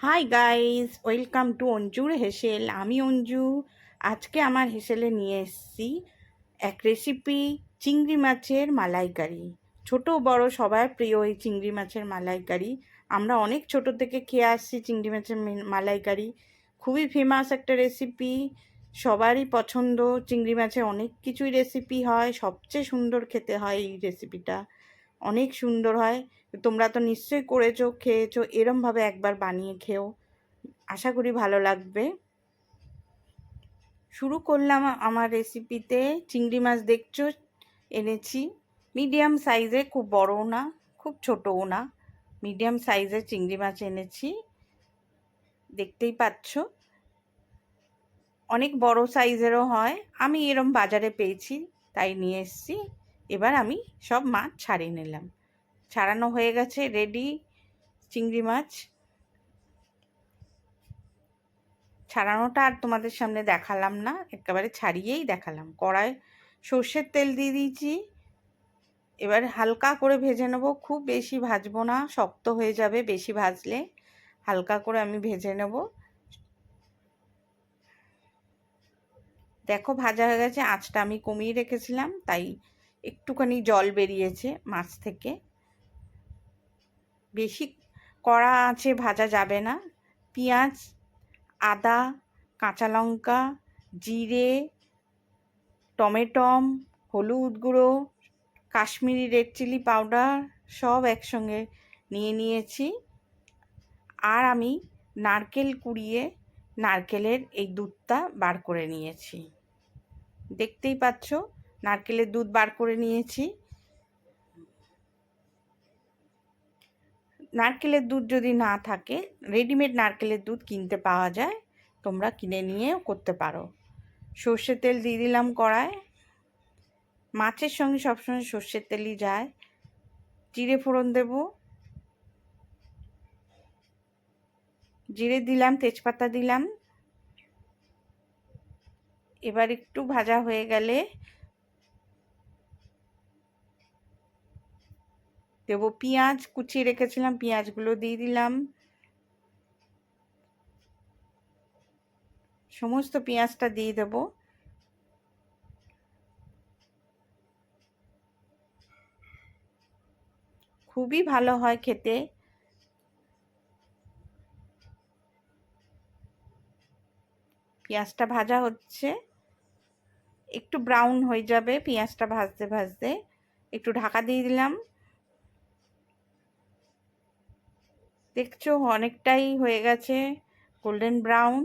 High guys welcome to অঞ্জুর হেসেল আমি অঞ্জু আজকে আমার হেসেলে নিয়ে এসেছি এক রেসিপি চিংড়ি মাছের মালাইকারি। ছোট বড় সবার প্রিয় এই চিংড়ি মাছের মালাইকারি। আমরা অনেক ছোট থেকে খেয়ে আসছি চিংড়ি মাছের মালাইকারি। খুবই ফেমাস একটা রেসিপি সবারই পছন্দ। চিংড়ি মাছের অনেক কিছুই রেসিপি হয়। সবচেয়ে সুন্দর খেতে হয় এই রেসিপিটা অনেক সুন্দর হয়। তোমরা তো নিশ্চয়ই করেছ, খেয়েছো, এরমভাবে একবার বানিয়ে খেও। আশা করি ভালো লাগবে। শুরু করলাম আমার রেসিপিতে চিংড়ি মাছ দেখছ? এনেছি। মিডিয়াম সাইজে খুব বড়ও না, খুব ছোটও না। মিডিয়াম সাইজের চিংড়ি মাছ এনেছি। দেখতেই পাচ্ছ। অনেক বড় সাইজেরও হয়। আমি এরম বাজারে পেয়েছি, তাই নিয়ে এসেছি। এবার আমি সব মাছ ছাড়িয়ে নিলাম। ছাড়ানো হয়ে গেছে রেডি চিংড়ি মাছ। ছাড়ানোটা আর তোমাদের সামনে দেখালাম না, একেবারে ছাড়িয়েই দেখালাম। কড়ায় সর্ষের তেল দিয়ে দিয়েছি। এবার হালকা করে ভেজে নেব, খুব বেশি ভাজবো না, শক্ত হয়ে যাবে বেশি ভাজলে। হালকা করে আমি ভেজে নেব। দেখো ভাজা হয়ে গেছে, আঁচটা আমি কমিয়ে রেখেছিলাম, তাই একটুখানি জল বেরিয়েছে মাছ থেকে। বেশি কড়া আছে, ভাজা যাবে না। পেঁয়াজ, আদা, কাঁচা লঙ্কা, জিরে টমেটম হলুদ গুঁড়ো, কাশ্মীরি রেড চিলি পাউডার সব একসঙ্গে নিয়ে নিয়েছি। আর আমি নারকেল কুড়িয়ে নারকেলের এই দুধটা বার করে নিয়েছি। দেখতেই পাচ্ছ, নারকেলের দুধ বার করে নিয়েছি। নারকেলের দুধ যদি না থাকে রেডিমেড নারকেলের দুধ কিনতে পাওয়া যায়, তোমরা কিনে নিয়েও করতে পারো। সর্ষের তেল দিয়ে দিলাম কড়ায়। মাছের সঙ্গে সবসময় সর্ষের তেলই যায়। জিরে ফোড়ন দেব। জিরে দিলাম, তেজপাতা দিলাম। এবার একটু ভাজা হয়ে গেলে দেবো পেঁয়াজ, কুচিয়ে রেখেছিলাম, পেঁয়াজগুলো দিয়ে দিলাম। সমস্ত পেঁয়াজটা দিয়ে দেব। খুবই ভালো হয় খেতে। পেঁয়াজটা ভাজা হচ্ছে। একটু ব্রাউন হয়ে যাবে পেঁয়াজটা ভাজতে ভাজতে। একটু ঢাকা দিয়ে দিলাম। দেখছ অনেকটাই হয়ে গেছে গোল্ডেন ব্রাউন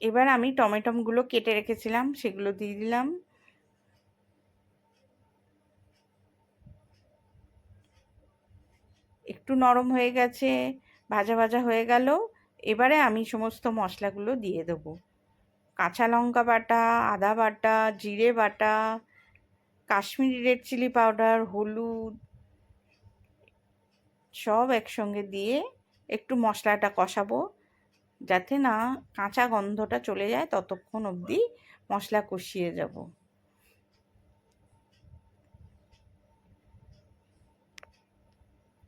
এবার আমি টমেটোগুলো কেটে রেখেছিলাম, সেগুলো দিয়ে দিলাম। একটু নরম হয়ে গেছে, ভাজা ভাজা হয়ে গেল। এবারে আমি সমস্ত মশলাগুলো দিয়ে দেবো। কাঁচা লঙ্কা বাটা, আদা বাটা, জিরে বাটা, কাশ্মীরি রেড চিলি পাউডার হলুদ সব একসঙ্গে দিয়ে একটু মশলাটা কষাবো, যাতে না কাঁচা গন্ধটা চলে যায় ততক্ষণ অবধি মশলা কষিয়ে যাব।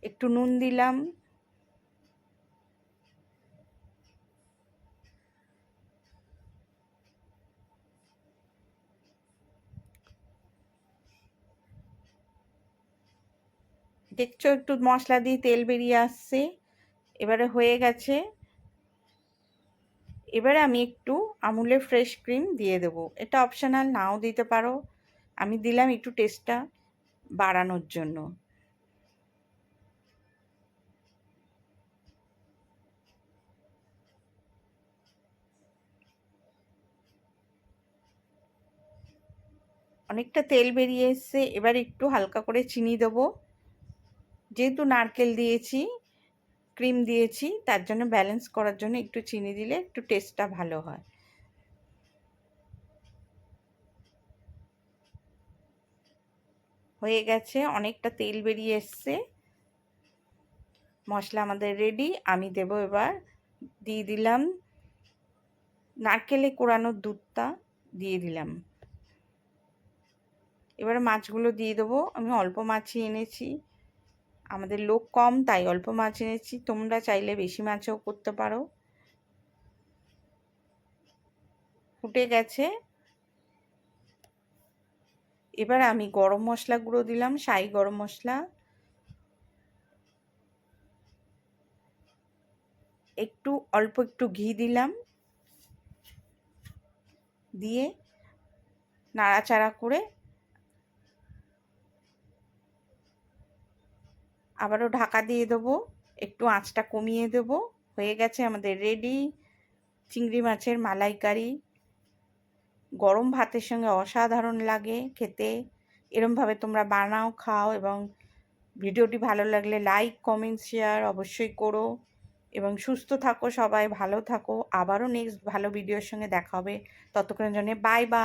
একটু নুন দিলাম দেখছ একটু মশলা দিয়ে তেল বেরিয়ে আসছে। এবারে হয়ে গেছে। এবারে আমি একটু আমুলের ফ্রেশ ক্রিম দিয়ে দেবো। এটা অপশানাল নাও দিতে পারো। আমি দিলাম একটু টেস্টটা বাড়ানোর জন্য। অনেকটা তেল বেরিয়ে এসছে। এবার একটু হালকা করে চিনি দেবো। যেহেতু নারকেল দিয়েছি, ক্রিম দিয়েছি, তার জন্য ব্যালেন্স করার জন্য একটু চিনি দিলে একটু টেস্টটা ভালো হয়। হয়ে গেছে, অনেকটা তেল বেরিয়ে এসছে। মশলা আমাদের রেডি আমি দেব এবার, দিয়ে দিলাম। নারকেলে কোরানো দুধটা দিয়ে দিলাম। এবারে মাছগুলো দিয়ে দেবো, আমি অল্প মাছই এনেছি। আমাদের লোক কম, তাই অল্প মাছ এনেছি। তোমরা চাইলে বেশি মাছও করতে পারো। ফুটে গেছে। এবার আমি গরম মশলা গুঁড়ো দিলাম, সাই গরম মশলা। একটু, অল্প একটু ঘি দিলাম। দিয়ে নাড়াচাড়া করে আবারও ঢাকা দিয়ে দেবো। একটু আঁচটা কমিয়ে দেব। হয়ে গেছে আমাদের রেডি। চিংড়ি মাছের মালাইকারি। গরম ভাতের সঙ্গে অসাধারণ লাগে খেতে। এরমভাবে তোমরা বানাও, খাও এবং ভিডিওটি ভালো লাগলে লাইক, কমেন্ট, শেয়ার অবশ্যই করো এবং সুস্থ থাকো সবাই, ভালো থাকো। আবারও নেক্সট ভালো ভিডিওর সঙ্গে দেখা হবে। ততক্ষণের জন্য বাই বাই।